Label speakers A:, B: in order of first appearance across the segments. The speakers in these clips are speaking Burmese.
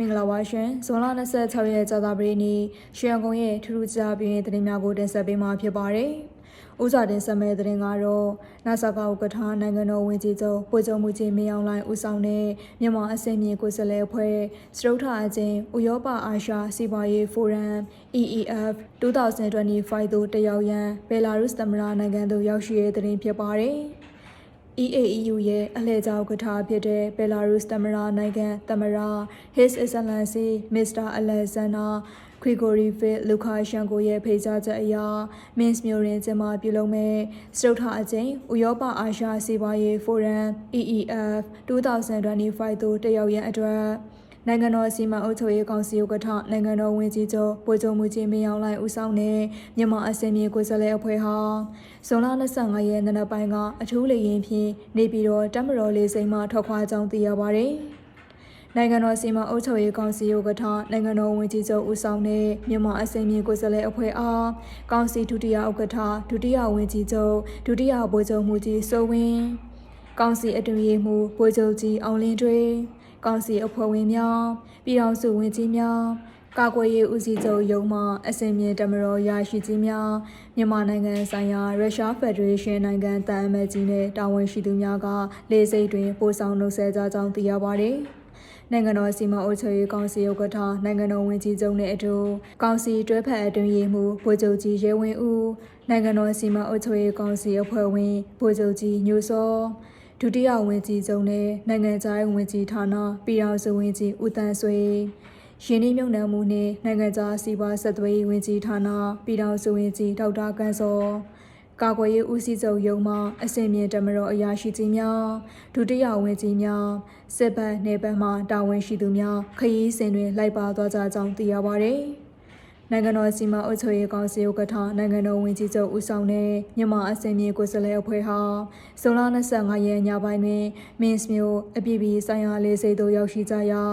A: မင်္ဂလာပါရှင်ဇွန်လ26ရက်ကြာသပတေးနေ့ရွှေရန်ကုန်ရဲ့ထူးထူးခြားပြင်းသတင်းများကိုတင်ဆက်ပေးမှာဖြစ်ပါတယ်။ဦးစွာတင်ဆက်မဲ့သတင်းကတော့နာဆာကဥက္ကဋ္ဌနိုင်ငံတော်ဝန်ကြီးချုပ်ပိုချုပ်မှုကြီးမင်းအောင်လှိုင်ဦးဆောင်တဲ့မြန်မာအစင်မြေကိုယ်စားလှယ်အဖွဲ့စတုထအချင်းဥရောပအာရှစီးပွားရေးဖိုရမ် EEF 2025သို့တက်ရောက်ရန်ဘယ်လာရုစ်သမ္မတနိုင်ငံသို့ရောက်ရှိတဲ့သတင်းဖြစ်ပါတယ်။ EAEU ရဲ့အလှည့်ကျဥက္ကဋ္ဌဖြစ်တဲ့ Belarus သမ္မတနိုင်ငံသမ္မတ His Excellency Mr. Alexander Grigorievic Lukashenko ရဲ့ဖိတ်ကြားချက်အရ Minsk မြို့တွင်ကျင်းပပြုလုပ်မဲ့စတုထအကြိမ်ဥရောပအာရှစီးပွားရေးဖိုရမ် EEF 2025သို့တက်ရောက်ရန်အတွက် နိုင်ငံတော်စီမံအုပ်ချုပ်ရေးကောင်စီဥက္ကဋ္ဌနိုင်ငံတော်ဝန်ကြီးချုပ်ဗိုလ်ချုပ်မှုကြီးမင်းအောင်လှိုင်ဦးဆောင်တဲ့မြန်မာအစင်မြေကိုယ်စားလှယ်အဖွဲ့ဟာဇွန်လ25ရက်နေ့နက်ပိုင်းကအထူးလေရင်ဖြင့်နေပြည်တော်တမတော်လေးစိမ်မှထွက်ခွာကြောင်းသိရပါတယ်။နိုင်ငံတော်စီမံအုပ်ချုပ်ရေးကောင်စီဥက္ကဋ္ဌနိုင်ငံတော်ဝန်ကြီးချုပ်ဦးဆောင်တဲ့မြန်မာအစင်မြေကိုယ်စားလှယ်အဖွဲ့အားကောင်စီဒုတိယဥက္ကဋ္ဌဒုတိယဝန်ကြီးချုပ်ဒုတိယဗိုလ်ချုပ်မှုကြီးစိုးဝင်းကောင်စီအတွင်ရေးမှူးဗိုလ်ချုပ်ကြီးအောင်လင်းထွေး ကောင်စီအဖွဲ့ဝင်များပြည်ထောင်စုဝန်ကြီးများကာကွယ်ရေးဦးစီးချုပ်ရုံးမှအစင်မြေတမတော်ရရှိကြီးများမြန်မာနိုင်ငံဆိုင်ရာရုရှားဖက်ဒရေးရှင်းနိုင်ငံတန်အမတ်ကြီးနဲ့တာဝန်ရှိသူများကလေစိတ်တွင်ပို့ဆောင်နှုတ်ဆက်ကြကြောင်းသိရပါတယ်။နိုင်ငံတော်စီမံအုပ်ချုပ်ရေးကောင်စီဥက္ကဋ္ဌနိုင်ငံတော်ဝန်ကြီးချုပ်နဲ့အတူကောင်စီတွဲဖက်အတွင်းရေးမှူးဗိုလ်ချုပ်ကြီးရဲဝင်းဦးနိုင်ငံတော်စီမံအုပ်ချုပ်ရေးကောင်စီအဖွဲ့ဝင်ဗိုလ်ချုပ်ကြီးညိုစော ဒုတိယဝန်ကြီးချုပ်နဲ့နိုင်ငံခြားရေးဝန်ကြီးဌာနပြည်ထောင်စုဝန်ကြီးဦးတန်းဆွေရင်းနှီးမြှုပ်နှံမှုနှင့်နိုင်ငံခြားစီးပွားဆက်သွယ်ရေးဝန်ကြီးဌာနပြည်ထောင်စုဝန်ကြီးဒေါက်တာကန်းစောကာကွယ်ရေးဦးစီးချုပ်ရုံးမှအစင်မြင့်တမတော်အရာရှိကြီးများဒုတိယဝန်ကြီးများစစ်ဘက်နေဘက်မှတာဝန်ရှိသူများခရီးစဉ်တွင်လိုက်ပါသွားကြကြောင်းသိရပါသည်။ နိုင်ငံတော်စီမံအုပ်ချုပ်ရေးကောင်စီဥက္ကဋ္ဌနိုင်ငံတော်ဝန်ကြီးချုပ်ဦးဆောင်တဲ့မြန်မာအစင်မြေကိုယ်စားလှယ်အဖွဲ့ဟာဇွန်လ25ရက်ညပိုင်းတွင်မင်းစ်မြို့အပြည်ပြည်ဆိုင်ရာလေဆိပ်သို့ရောက်ရှိကြရာ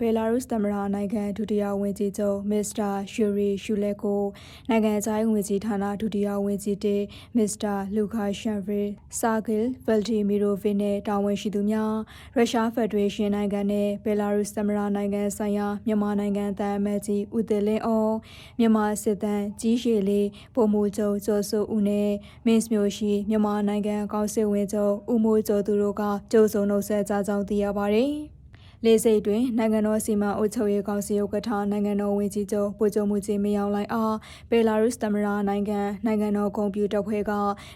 A: ဘယ်လာရုစ်သမ္မတနိုင်ငံဒုတိယဝန်ကြီးချုပ်မစ္စတာရှူရီရှူလက်ကိုနိုင်ငံခြားရေးဝန်ကြီးဌာနဒုတိယဝန်ကြီးတေမစ္စတာလူကာရှန်ဗီဆာဂီလ်ဗယ်တီမီရိုဗစ်နဲ့တာဝန်ရှိသူများရုရှားဖက်ဒရေးရှင်းနိုင်ငံနဲ့ဘယ်လာရုစ်သမ္မတနိုင်ငံဆိုင်ရာမြန်မာနိုင်ငံတန်အမတ်ကြီးဦးတင်လင်းအောင်မြန်မာစစ်တမ်းကြီးရှည်လေးပုံမှုချုပ်ကျော်စုဦးနဲ့မင်းစ်မျိုးရှိမြန်မာနိုင်ငံကောင်စစ်ဝင်ချုပ်ဦးမိုးကျော်သူတို့ကကြိုးစုံနှုတ်ဆက်ကြကြောင်းသိရပါတယ်။လေးစိတ်တွင်နိုင်ငံတော်စီမံအုပ်ချုပ်ရေးကောင်စီဥက္ကဋ္ဌနိုင်ငံတော်ဝန်ကြီးချုပ်ဗိုလ်ချုပ်မှုကြီးမင်းအောင်လှိုင်အားဘယ်လာရုစ်သမ္မတနိုင်ငံနိုင်ငံတော်ကွန်ပျူတာဖွဲ့က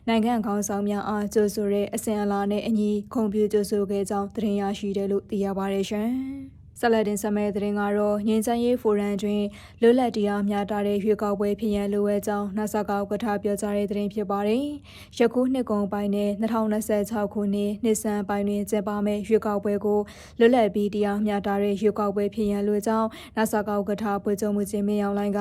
A: နိုင်ငံခေါင်းဆောင်များအားကြိုးဆိုတဲ့အစဉ်အလာနဲ့အညီကွန်ပျူတာကြိုးဆိုခဲ့ကြောင်းသတင်းရရှိတယ်လို့သိရပါတယ်ရှင်။ ဆက်လက်တင်ဆက်မဲ့တဲ့တင်ကတော့ငင်းချမ်းရေးဖိုရမ်တွင်လွတ်လပ်တရားမျှတတဲ့ရွေးကောက်ပွဲဖြစ်ရန်လိုအပ်ကြောင်းနာဆာကဥက္ကဋ္ဌပြောကြားတဲ့တင်ဖြစ်ပါတယ်။ယခုနှစ်ကုန်ပိုင်းနဲ့2026ခုနှစ်နှစ်ဆန်းပိုင်းတွင်ကျင်းပမယ့်ရွေးကောက်ပွဲကိုလွတ်လပ်ပြီးတရားမျှတတဲ့ရွေးကောက်ပွဲဖြစ်ရန်လိုကြောင်းနာဆာကဥက္ကဋ္ဌပွေချုံမှုချင်းမင်းအောင်လိုင်းက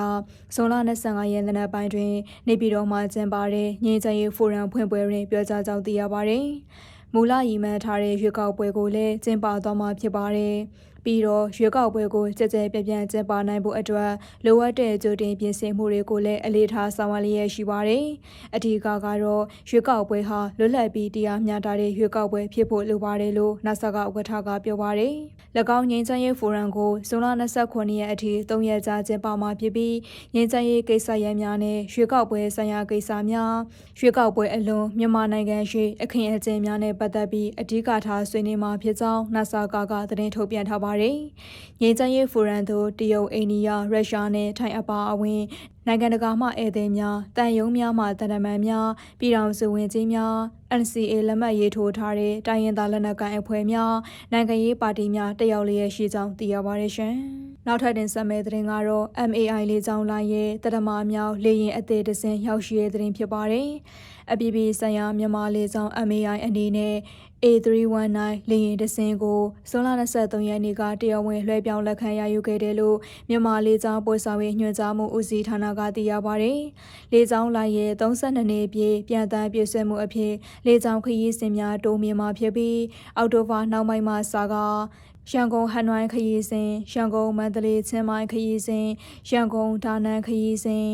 A: ဇွန်လ25ရက်နေ့ပိုင်းတွင်နေပြည်တော်မှာကျင်းပတဲ့ငင်းချမ်းရေးဖိုရမ်ဖွင့်ပွဲတွင်ပြောကြားကြောင်းသိရပါတယ်။မူလရည်မှန်းထားတဲ့ရွေးကောက်ပွဲကိုလည်းကျင်းပသွားမှာဖြစ်ပါတယ်။ပြီးတော့ရွေးကောက်ပွဲကိုကြကြပြပြကျင်းပနိုင်ဖို့အတွက်လိုအပ်တဲ့ကြိုတင်ပြင်ဆင်မှုတွေကိုလည်းအလေးထားဆောင်ရွက်လျက်ရှိပါတယ်။အထူးကတော့ရွေးကောက်ပွဲဟာလွတ်လပ်ပြီးတရားမျှတတဲ့ရွေးကောက်ပွဲဖြစ်ဖို့လိုပါတယ်လို့နာဆာကဥက္ကဋ္ဌကပြောပါတယ်။၎င်းငင်းချမ်းရေးဖိုရမ်ကိုဇွန်လ29ရက်အထိ3ရက်ကြာကျင်းပမှာဖြစ်ပြီးငင်းချမ်းရေးကိစ္စရပ်များနဲ့ရွေးကောက်ပွဲဆိုင်ရာကိစ္စများရွေးကောက်ပွဲအလွန်မြန်မာနိုင်ငံရှိအခင်းအကျင်းများနဲ့ပတ်သက်ပြီးအဓိကထားဆွေးနွေးမှာဖြစ်ကြောင်းနာဆာကကသတင်းထုတ်ပြန်ထားပါတယ်ပါတယ်။ငြိမ်းချမ်းရေးဖိုရမ်သို့တရုတ်အိန္ဒိယရုရှားနဲ့ထိုင်းအပါအဝင်နိုင်ငံတကာမှဧည့်သည်များတန်ယုံများမှတန်တမန်များပြည်ထောင်စုဝင်ကြီးများ NCA လက်မှတ်ရေးထိုးထားတဲ့တိုင်းရင်းသားလက်နက်ကိုင်အဖွဲ့များနိုင်ငံရေးပါတီများတက်ရောက်လျက်ရှိကြောင်းသိရပါတယ်ရှင်။နောက်ထပ်တင်ဆက်မယ့်သတင်းကတော့ MAI လေးချောင်းလိုင်းရဲ့တရမမြောက်လေရင်အသေးတစင်ရောက်ရှိတဲ့သတင်းဖြစ်ပါတယ်။အပြည်ပြည်ဆိုင်ရာမြန်မာလေးချောင်း MAI အနေနဲ့ A319 လေယာဉ်တစင်းကိုဇွန်လ23ရက်နေ့ကတရားဝင်လွှဲပြောင်းလက်ခံရယူခဲ့တယ်လို့မြန်မာလေးချောင်းပို့ဆောင်ရေးညွှန်ကြားမှုဦးစီးဌာနကသိရပါဗျ။လေးချောင်းလိုင်းရဲ့32နှစ်ပြည့်ပြန်တမ်းပြည့်စွဲမှုအဖြစ်လေးချောင်းခရီးစဉ်များတိုးမြင့်မှာဖြစ်ပြီးအောက်တိုဘာနောက်ပိုင်းမှာစကား ရန်ကုန်ဟန်နွိုင်းခရီးစဉ်ရန်ကုန်မန္တလေးချင်းမိုင်ခရီးစဉ်ရန်ကုန်ဒါနန်ခရီးစဉ်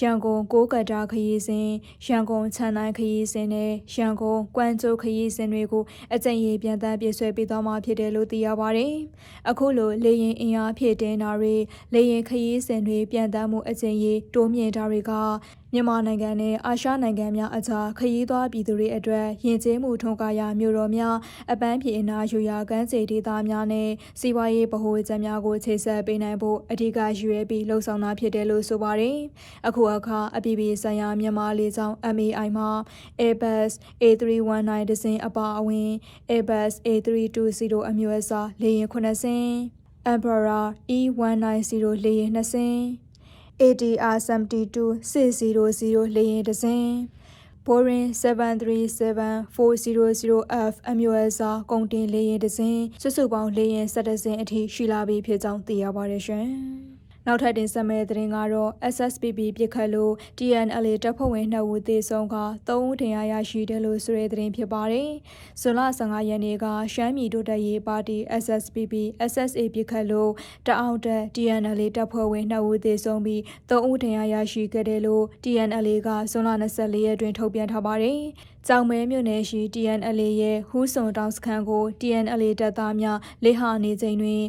A: ရန်ကုန်ကိုးကတာခရီးစဉ်ရန်ကုန်ချန်နိုင်ခရီးစဉ်နဲ့ရန်ကုန်ကွမ်ကျိုခရီးစဉ်တွေကိုအကြိမ်ရေပြန်တမ်းပြည့်ဆွဲပေးသွားမှာဖြစ်တယ်လို့သိရပါတယ်။အခုလိုလေရင်အင်အားဖြည့်တင်းတာတွေလေရင်ခရီးစဉ်တွေပြန်တမ်းမှုအကြိမ်ရေတိုးမြင့်တာတွေက မြန်မာနိုင်ငံနဲ့အာရှနိုင်ငံများအကြားခရီးသွားပြည်သူတွေအတွက်ယဉ်ကျေးမှုထုံးကားရာမြို့တော်များအပန်းဖြေအနာယူရာကမ်းခြေဒေသများနဲ့စီးပွားရေးဗဟိုချက်များကိုချိတ်ဆက်ပေးနိုင်ဖို့အဓိကရွေးပြီးလှုံ့ဆော်တာဖြစ်တယ်လို့ဆိုပါတယ်။အခုအခါအပြည်ပြည်ဆိုင်ရာမြန်မာလေကြောင်း MAI မှာ Airbus A319 ဒဇင်အပါအဝင် Airbus A320 အမျိုးအစားလေယာဉ်9စင်း Emperor E190 လေယာဉ်2စင်း ATR 72 600လေယာဉ်တစ်စင်း Boeing 737-400F အမျိုးအစားကုန်တင်လေယာဉ်တစ်စင်းစုစုပေါင်းလေယာဉ်17စင်းအထိရှိလာပြီဖြစ်ကြောင်းသိရပါတယ်ရှင်။ နောက်ထပ်တင်ဆက်မယ့်သတင်းကတော့ SSPP ပြစ်ခတ်လို့ TNLA တပ်ဖွဲ့ဝင်2ဦးသေဆုံးက3ဦးထင်ရရရှိတယ်လို့ဆိုတဲ့သတင်းဖြစ်ပါတယ်။ဇွန်လ15ရက်နေ့ကရှမ်းပြည်တိုးတက်ရေးပါတီ SSPP SSA ပြစ်ခတ်လို့တအောက်တက် TNLA တပ်ဖွဲ့ဝင်2ဦးသေဆုံးပြီး3ဦးထင်ရရရှိခဲ့တယ်လို့ TNLA ကဇွန်လ24ရက်တွင်ထုတ်ပြန်ထားပါတယ်။ကြောင်မဲမြို့နယ်ရှိ TNLA ရဲ့ဟူးစွန်တောင်စခန်းကို TNLA တပ်သားများလေဟာနေချိန်တွင်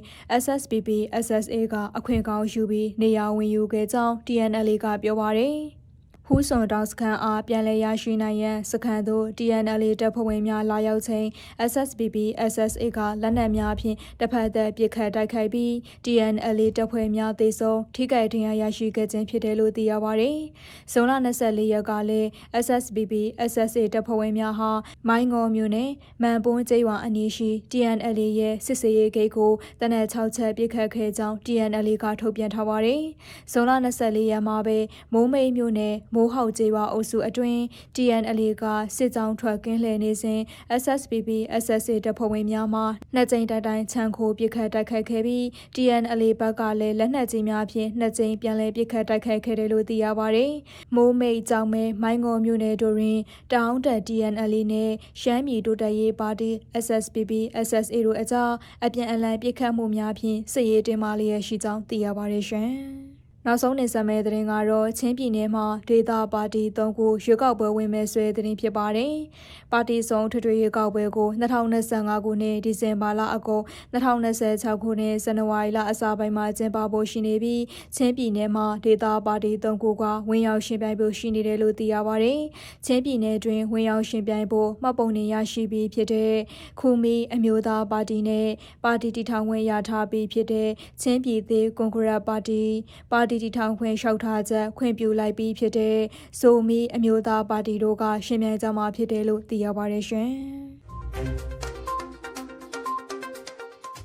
A: SSPP SSA ကအခွင့်ကောင်းယူပြီးနေရာဝင်ယူခဲ့ကြောင်း TNLA ကပြောပါရယ်။ ဟူးစွန်တောင်စခန်းအားပြန်လည်ရရှိနိုင်ရန်စခန်းသို့ TNLA တပ်ဖွဲ့ဝင်များလာရောက်ချိန် SSPP SSA ကလက်နက်များဖြင့်တစ်ဖက်သက်ပစ်ခတ်တိုက်ခိုက်ပြီး TNLA တပ်ဖွဲ့များသေဆုံးထိခိုက်ဒဏ်ရာရရှိခဲ့ခြင်းဖြစ်တယ်လို့သိရပါတယ်။ဇွန်လ24ရက်ကလည်း SSPP SSA တပ်ဖွဲ့ဝင်များဟာမိုင်းငေါ်မြို့နယ်မန်ပွန်းကျေးရွာအနီးရှိ TNLA ရဲ့စစ်စေးရေးဂိတ်ကိုတနက်6ချက်ပစ်ခတ်ခဲ့ကြောင်း TNLA ကထုတ်ပြန်ထားပါတယ်။ဇွန်လ24ရက်မှာပဲမိုးမိတ်မြို့နယ်မိုးဟောက်ကျေးရွာအုပ်စုအတွင်း TNLA ကစစ်ကြောင်းထွက်ကင်းလှည့်နေစဉ် SSPP SSA တပ်ဖွဲ့ဝင်များမှနှစ်ကြိမ်တိုက်တိုင်းချန်ခိုပစ်ခတ်တိုက်ခိုက်ခဲ့ပြီး TNLA ဘက်ကလည်းလက်နက်ကြီးများဖြင့်နှစ်ကြိမ်ပြန်လည်ပစ်ခတ်တိုက်ခိုက်ခဲ့တယ်လို့သိရပါတယ်။မိုးမိတ်ကြောင်မဲမိုင်းငေါ်မြို့နယ်တို့တွင်တောင်တက် TNLA နဲ့ရှမ်းပြည်တိုးတက်ရေးပါတီ SSPP SSA တို့အကြားအပြန်အလှန်ပစ်ခတ်မှုများဖြင့်စစ်ရေးတင်မာလျက်ရှိကြောင်းသိရပါတယ်ရှင်။ နောက်ဆုံးနေဆက်မဲ့သတင်းကတော့ချင်းပြည်နယ်မှာဒေသပါတီ၃ခုရွေးကောက်ပွဲဝင်မဲ့ဆွဲသတင်းဖြစ်ပါတယ်။ပါတီဆောင်ထွေထွေရွေးကောက်ပွဲကို2025ခုနှစ်ဒီဇင်ဘာလအကုန်2026ခုနှစ်ဇန်နဝါရီလအစပိုင်းမှာကျင်းပဖို့ရှိနေပြီးချင်းပြည်နယ်မှာဒေသပါတီ၃ခုကဝင်ရောက်ရှင်ပြိုင်ဖို့ရှိနေတယ်လို့သိရပါတယ်။ချင်းပြည်နယ်တွင်ဝင်ရောက်ရှင်ပြိုင်ဖို့မှတ်ပုံတင်ရရှိပြီးဖြစ်တဲ့ခူမီအမျိုးသားပါတီနဲ့ပါတီတည်ထောင်ဝင်ရထားပြီးဖြစ်တဲ့ချင်းပြည်သေးကွန်ဂရက်ပါတီပါတီတည်ထောင်ခွင့်လျှောက်ထားချက်ခွင့်ပြုလိုက်ပြီးဖြစ်တဲ့ဇိုမီအမျိုးသားပါတီတို့ကရှင်းပြကြမှာဖြစ်တယ်လို့သိရပါတယ်ရှင်။